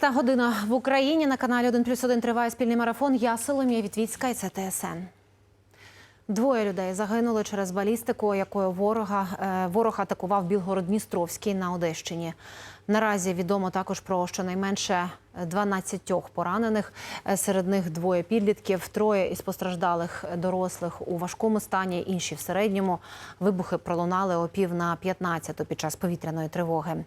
Та година в Україні на каналі 1 плюс 1 триває спільний марафон. Я Соломія Вітвіцька і це ТСН. Двоє людей загинули через балістику, якою ворога е, ворог атакував Білгород-Дністровський на Одещині. Наразі відомо також про щонайменше 12 поранених. Е, Серед них двоє підлітків, троє із постраждалих дорослих у важкому стані, інші в середньому. Вибухи пролунали о пів на 15 під час повітряної тривоги.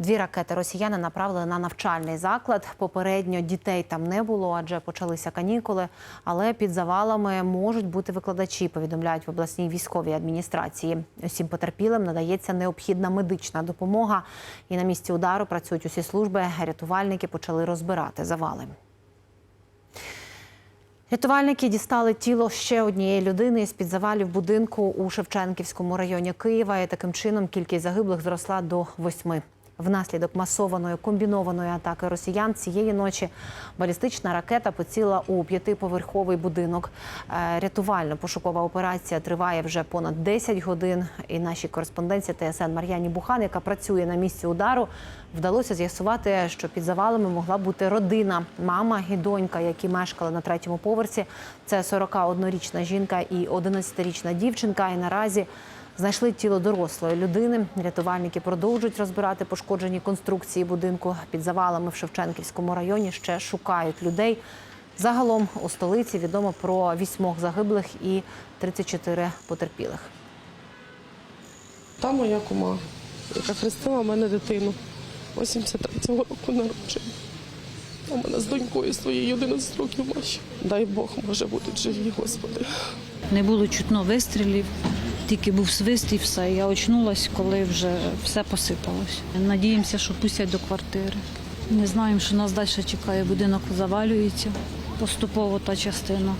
Дві ракети росіяни направили на навчальний заклад. Попередньо дітей там не було, адже почалися канікули. Але під завалами можуть бути викладачі. Повідомляють в обласній військовій адміністрації. Усім потерпілим надається необхідна медична допомога. І на місці удару працюють усі служби. Рятувальники почали розбирати завали. Рятувальники дістали тіло ще однієї людини з під завалів будинку у Шевченківському районі Києва. І таким чином кількість загиблих зросла до восьми. Внаслідок масованої комбінованої атаки росіян цієї ночі балістична ракета поціла у п'ятиповерховий будинок. Е, Рятувально-пошукова операція триває вже понад 10 годин. І нашій кореспонденції ТСН Мар'яні Бухан, яка працює на місці удару, вдалося з'ясувати, що під завалами могла бути родина, мама і донька, які мешкали на третьому поверсі. Це 41-річна жінка і 11-річна дівчинка. І наразі Знайшли тіло дорослої людини. Рятувальники продовжують розбирати пошкоджені конструкції будинку під завалами в Шевченківському районі. Ще шукають людей. Загалом у столиці відомо про вісьмох загиблих і 34 потерпілих. Та моя кума, яка хрестила в мене дитину 83-го року народження. А в мене з донькою своєю 11 років. Дай Бог, може будуть живі, Господи. Не було чутно вистрілів, тільки був свист і все. Я очнулась, коли вже все посипалось. Надіємося, що пустять до квартири. Не знаємо, що нас далі чекає. Будинок завалюється поступово та частина.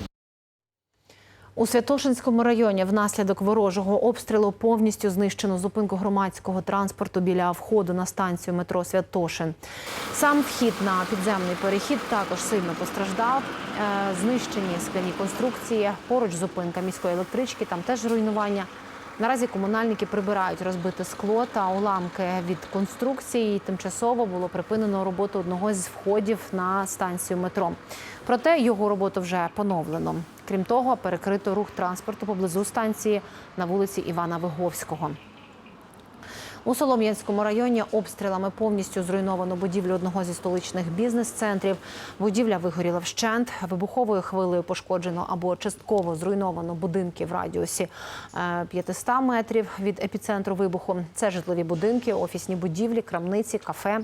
У Святошинському районі внаслідок ворожого обстрілу повністю знищено зупинку громадського транспорту біля входу на станцію метро Святошин. Сам вхід на підземний перехід також сильно постраждав. Е, Знищені скляні конструкції. Поруч зупинка міської електрички, там теж руйнування. Наразі комунальники прибирають розбите скло та уламки від конструкції. Тимчасово було припинено роботу одного з входів на станцію метро. Проте його роботу вже поновлено. Крім того, перекрито рух транспорту поблизу станції на вулиці Івана Виговського. У Солом'янському районі обстрілами повністю зруйновано будівлю одного зі столичних бізнес-центрів. Будівля вигоріла вщент. Вибуховою хвилею пошкоджено або частково зруйновано будинки в радіусі е, 500 метрів від епіцентру вибуху. Це житлові будинки, офісні будівлі, крамниці, кафе.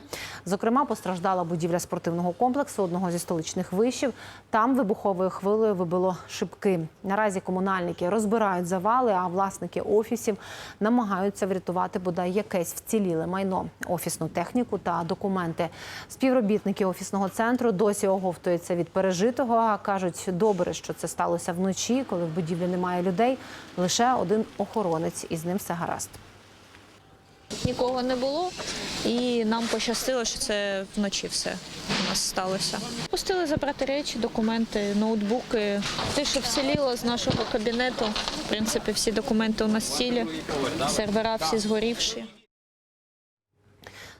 Зокрема, постраждала будівля спортивного комплексу одного зі столичних вишів. Там вибуховою хвилею вибило шибки. Наразі комунальники розбирають завали, а власники офісів намагаються врятувати бодай якесь вціліле майно, офісну техніку та документи. Співробітники офісного центру досі оговтуються від пережитого. а Кажуть, добре, що це сталося вночі, коли в будівлі немає людей. Лише один охоронець, і з ним все гаразд. Нікого не було, і нам пощастило, що це вночі все у нас сталося. Пустили забрати речі, документи, ноутбуки. Те, що вціліло з нашого кабінету. В принципі, всі документи у нас цілі, сервера всі згорівші.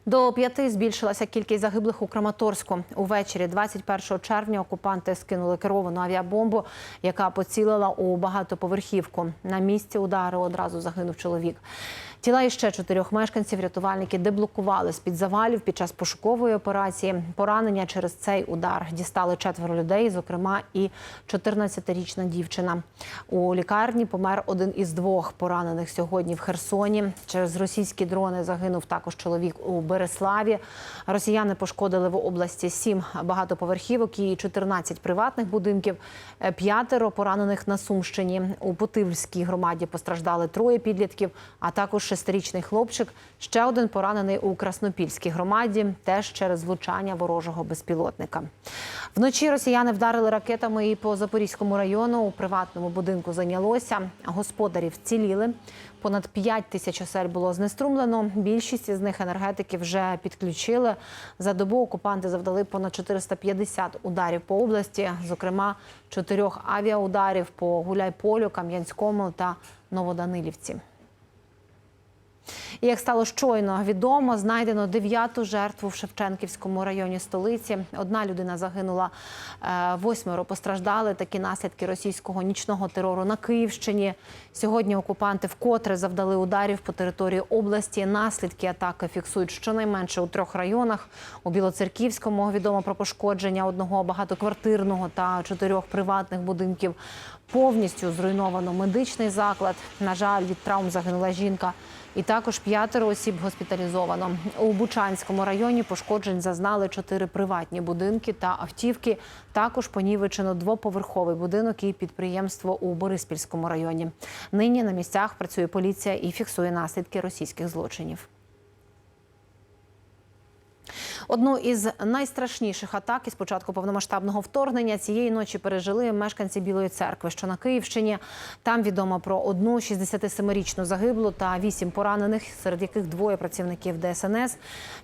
До п'яти збільшилася кількість загиблих у Краматорську. Увечері 21 червня окупанти скинули керовану авіабомбу, яка поцілила у багатоповерхівку. На місці удару одразу загинув чоловік. Тіла іще чотирьох мешканців рятувальники деблокували з під завалів під час пошукової операції. Поранення через цей удар дістали четверо людей, зокрема і 14-річна дівчина. У лікарні помер один із двох поранених сьогодні в Херсоні. Через російські дрони загинув також чоловік у Береславі. Росіяни пошкодили в області сім багатоповерхівок і 14 приватних будинків. П'ятеро поранених на Сумщині. У Путивльській громаді постраждали троє підлітків, а також шестирічний хлопчик. Ще один поранений у Краснопільській громаді, теж через влучання ворожого безпілотника. Вночі росіяни вдарили ракетами і по Запорізькому району. У приватному будинку зайнялося. Господарі вціліли. Понад 5 тисяч осель було знеструмлено. Більшість із них енергетики вже підключили. За добу окупанти завдали понад 450 ударів по області, зокрема чотирьох авіаударів по Гуляйполю, Кам'янському та Новоданилівці. І як стало щойно відомо, знайдено дев'яту жертву в Шевченківському районі столиці. Одна людина загинула, е, восьмеро постраждали. Такі наслідки російського нічного терору на Київщині. Сьогодні окупанти вкотре завдали ударів по території області. Наслідки атаки фіксують щонайменше у трьох районах. У Білоцерківському відомо про пошкодження одного багатоквартирного та чотирьох приватних будинків. Повністю зруйновано медичний заклад. На жаль, від травм загинула жінка. І також п'ятеро осіб госпіталізовано. У Бучанському районі пошкоджень зазнали чотири приватні будинки та автівки. Також понівечено двоповерховий будинок і підприємство у Бориспільському районі. Нині на місцях працює поліція і фіксує наслідки російських злочинів. Одну із найстрашніших атак із початку повномасштабного вторгнення цієї ночі пережили мешканці Білої церкви, що на Київщині. Там відомо про одну 67-річну загиблу та вісім поранених, серед яких двоє працівників ДСНС.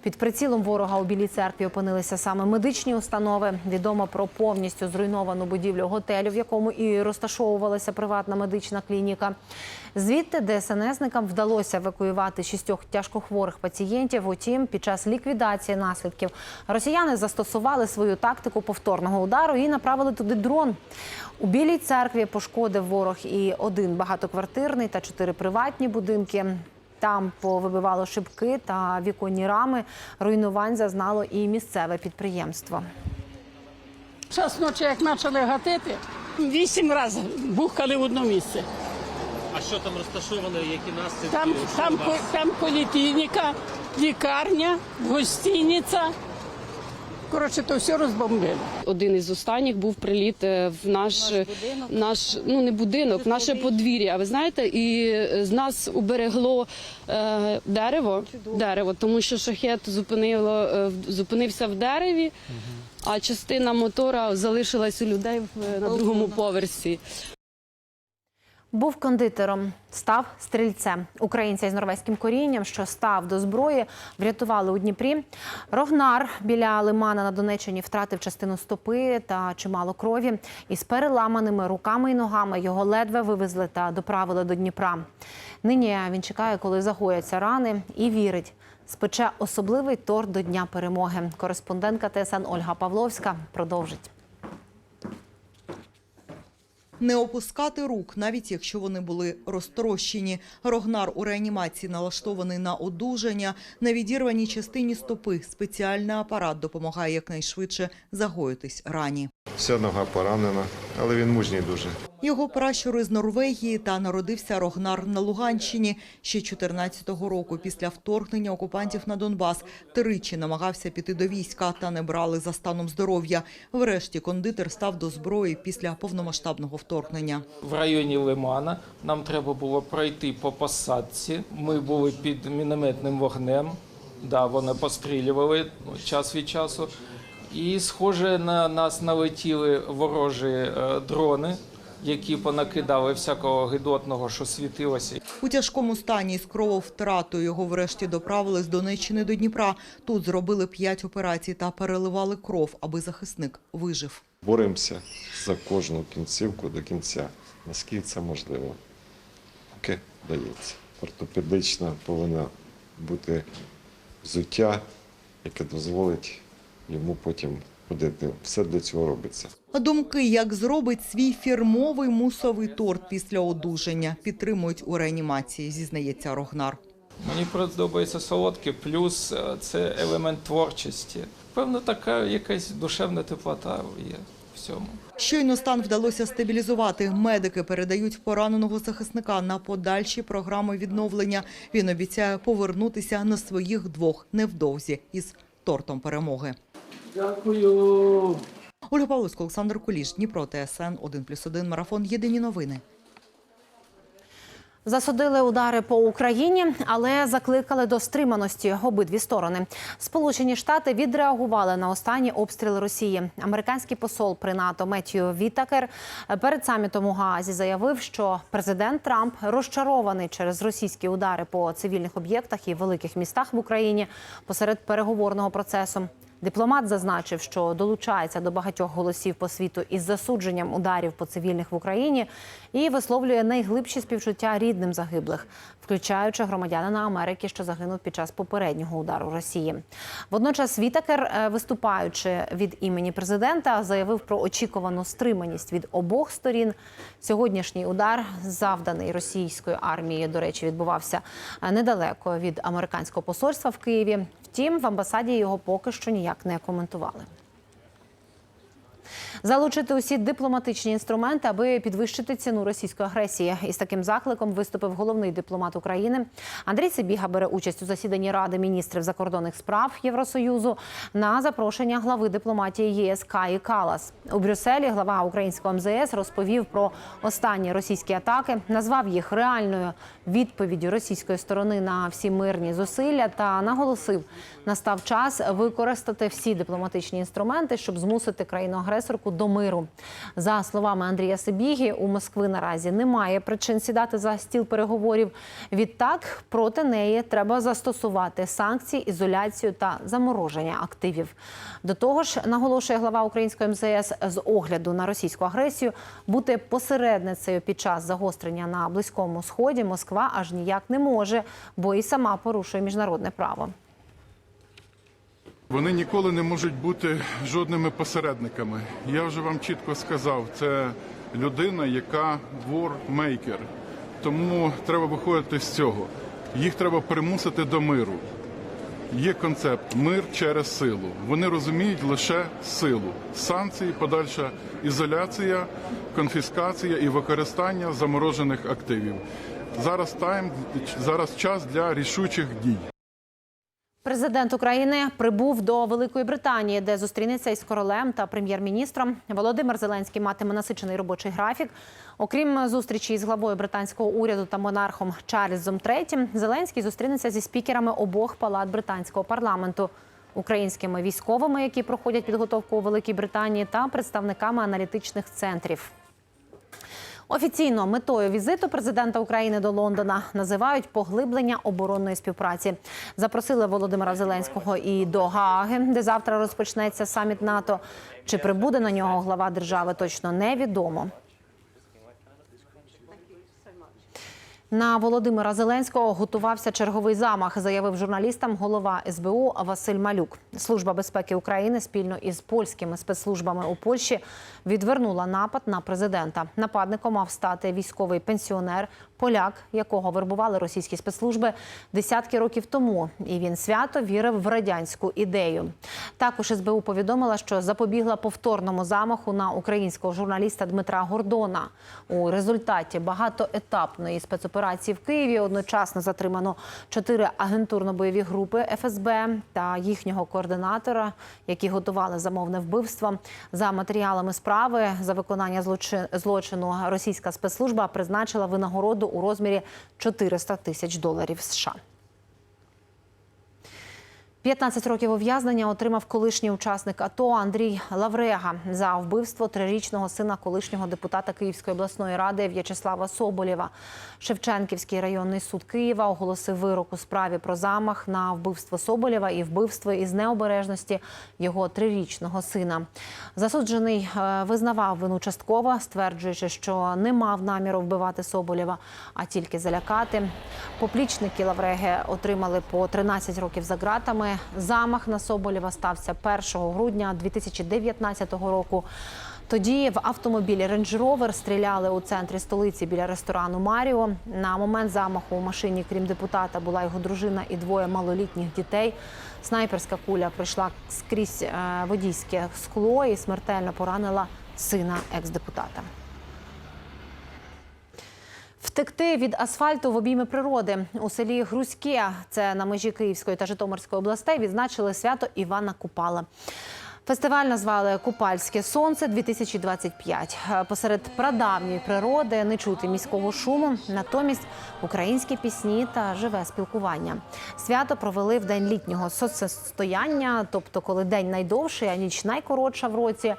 Під прицілом ворога у Білій церкві опинилися саме медичні установи. Відомо про повністю зруйновану будівлю готелю, в якому і розташовувалася приватна медична клініка. Звідти ДСНСникам вдалося евакуювати шістьох тяжкохворих пацієнтів. Утім, під час ліквідації наслідків росіяни застосували свою тактику повторного удару і направили туди дрон. У Білій церкві пошкодив ворог і один багатоквартирний та чотири приватні будинки. Там повибивало шибки та віконні рами. Руйнувань зазнало і місцеве підприємство. Час ночі, як почали гатити, вісім разів бухали в одно місце. А що там розташовано, які наслідки? Там, там, вас? там поліклініка, лікарня, гостиниця. Коротше, то все розбомбили. Один із останніх був приліт е, в наш, наш ну не будинок, наше подвір'я. А ви знаєте, і е, з нас уберегло е, дерево, дерево, тому що шахет зупинило, е, в- зупинився в дереві, а частина мотора залишилась у людей в- на другому поверсі. Був кондитером, став стрільцем. Українця із норвезьким корінням, що став до зброї, врятували у Дніпрі. Рогнар біля лимана на Донеччині втратив частину стопи та чимало крові. Із переламаними руками і ногами його ледве вивезли та доправили до Дніпра. Нині він чекає, коли загояться рани, і вірить. Спече особливий торт до Дня перемоги. Кореспондентка ТСН Ольга Павловська продовжить. Не опускати рук, навіть якщо вони були розтрощені. Рогнар у реанімації налаштований на одужання. На відірваній частині стопи спеціальний апарат допомагає якнайшвидше загоїтись рані. Вся нога поранена, але він мужній дуже. Його пращури з Норвегії та народився Рогнар на Луганщині. Ще 14-го року після вторгнення окупантів на Донбас тричі намагався піти до війська та не брали за станом здоров'я. Врешті кондитер став до зброї після повномасштабного вторгнення. в районі Лимана. Нам треба було пройти по посадці. Ми були під мінометним вогнем. Да, вони пострілювали ну, час від часу. І, схоже, на нас налетіли ворожі е, дрони, які понакидали всякого гидотного, що світилося. У тяжкому стані з крововтратою його врешті доправили з Донеччини до Дніпра. Тут зробили п'ять операцій та переливали кров, аби захисник вижив. Боремося за кожну кінцівку до кінця, наскільки це можливо. Поки вдається. Ортопедична повинна бути взуття, яке дозволить йому потім ходити. Все для цього робиться. А думки, як зробить свій фірмовий мусовий торт після одужання, підтримують у реанімації, зізнається Рогнар. Мені подобається солодке, плюс е, це елемент творчості. Певно, така якась душевна теплота є в цьому. Щойно стан вдалося стабілізувати. Медики передають пораненого захисника на подальші програми відновлення. Він обіцяє повернутися на своїх двох невдовзі із тортом перемоги. Дякую. Ольга Павловська, Олександр Куліш, Дніпро, ТСН 1+,1, Марафон. Єдині новини. Засудили удари по Україні, але закликали до стриманості обидві сторони. Сполучені Штати відреагували на останні обстріли Росії. Американський посол при НАТО Меттью Вітакер перед самітом у Гаазі заявив, що президент Трамп розчарований через російські удари по цивільних об'єктах і великих містах в Україні посеред переговорного процесу. Дипломат зазначив, що долучається до багатьох голосів по світу із засудженням ударів по цивільних в Україні і висловлює найглибші співчуття рідним загиблих, включаючи громадянина Америки, що загинув під час попереднього удару Росії. Водночас Вітакер, е, виступаючи від імені президента, заявив про очікувану стриманість від обох сторін. Сьогоднішній удар, завданий російською армією, до речі, відбувався е, недалеко від американського посольства в Києві. Втім, в амбасаді його поки що ніяк не коментували. Залучити усі дипломатичні інструменти, аби підвищити ціну російської агресії. Із таким закликом виступив головний дипломат України. Андрій Сибіга бере участь у засіданні Ради міністрів закордонних справ Євросоюзу на запрошення глави дипломатії ЄС Каї Калас. У Брюсселі глава українського МЗС розповів про останні російські атаки, назвав їх реальною відповіддю російської сторони на всі мирні зусилля та наголосив, настав час використати всі дипломатичні інструменти, щоб змусити країну-агресорку до миру. За словами Андрія Сибіги, у Москви наразі немає причин сідати за стіл переговорів. Відтак проти неї треба застосувати санкції, ізоляцію та замороження активів. До того ж, наголошує глава української МЗС з огляду на російську агресію, бути посередницею під час загострення на близькому сході Москва аж ніяк не може, бо і сама порушує міжнародне право. Вони ніколи не можуть бути жодними посередниками. Я вже вам чітко сказав, це людина, яка вор-мейкер. Тому треба виходити з цього. Їх треба примусити до миру. Є концепт мир через силу. Вони розуміють лише силу. Санкції, подальша ізоляція, конфіскація і використання заморожених активів. Зараз тайм, зараз час для рішучих дій. Президент України прибув до Великої Британії, де зустрінеться із королем та прем'єр-міністром. Володимир Зеленський матиме насичений робочий графік. Окрім зустрічі з главою британського уряду та монархом Чарльзом III, Зеленський зустрінеться зі спікерами обох палат британського парламенту, українськими військовими, які проходять підготовку у Великій Британії, та представниками аналітичних центрів. Офіційно метою візиту президента України до Лондона називають поглиблення оборонної співпраці. Запросили Володимира Зеленського і до Гааги, де завтра розпочнеться саміт НАТО. Чи прибуде на нього глава держави, точно невідомо. На Володимира Зеленського готувався черговий замах, заявив журналістам голова СБУ Василь Малюк. Служба безпеки України спільно із польськими спецслужбами у Польщі відвернула напад на президента. Нападником мав стати військовий пенсіонер, поляк, якого вербували російські спецслужби десятки років тому. І він свято вірив в радянську ідею. Також СБУ повідомила, що запобігла повторному замаху на українського журналіста Дмитра Гордона. У результаті багатоетапної спецоперації в Києві одночасно затримано чотири агентурно-бойові групи ФСБ та їхнього координатора, які готували замовне вбивство. За матеріалами справи за виконання злочин- злочину російська спецслужба призначила винагороду у розмірі 400 тисяч доларів США. 15 років ув'язнення отримав колишній учасник АТО Андрій Лаврега за вбивство трирічного сина колишнього депутата Київської обласної ради В'ячеслава Соболєва. Шевченківський районний суд Києва оголосив вирок у справі про замах на вбивство Соболєва і вбивство із необережності його трирічного сина. Засуджений е, визнавав вину частково, стверджуючи, що не мав наміру вбивати Соболєва, а тільки залякати. Поплічники Лавреги отримали по 13 років за ґратами. Замах на Соболєва стався 1 грудня 2019 року. Тоді в автомобілі Range Rover стріляли у центрі столиці біля ресторану Маріо. На момент замаху у машині, крім депутата, була його дружина і двоє малолітніх дітей. Снайперська куля пройшла скрізь е, водійське скло і смертельно поранила сина екс-депутата. Втекти від асфальту в обійми природи у селі Грузьке, це на межі Київської та Житомирської областей, відзначили свято Івана Купала. Фестиваль назвали Купальське сонце 2025 Посеред прадавньої природи не чути міського шуму, натомість українські пісні та живе спілкування. Свято провели в день літнього соцстояння, тобто коли день найдовший, а ніч найкоротша в році.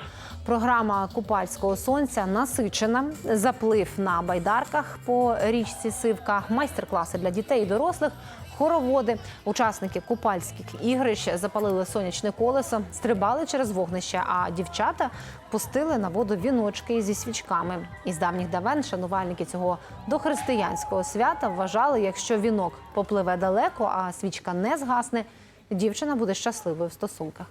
Програма Купальського сонця насичена, заплив на байдарках по річці Сивка, майстер-класи для дітей і дорослих, Хороводи, учасники купальських ігрищ запалили сонячне колесо, стрибали через вогнище, а дівчата пустили на воду віночки зі свічками. Із давніх давен шанувальники цього дохристиянського свята вважали, якщо вінок попливе далеко, а свічка не згасне, дівчина буде щасливою в стосунках.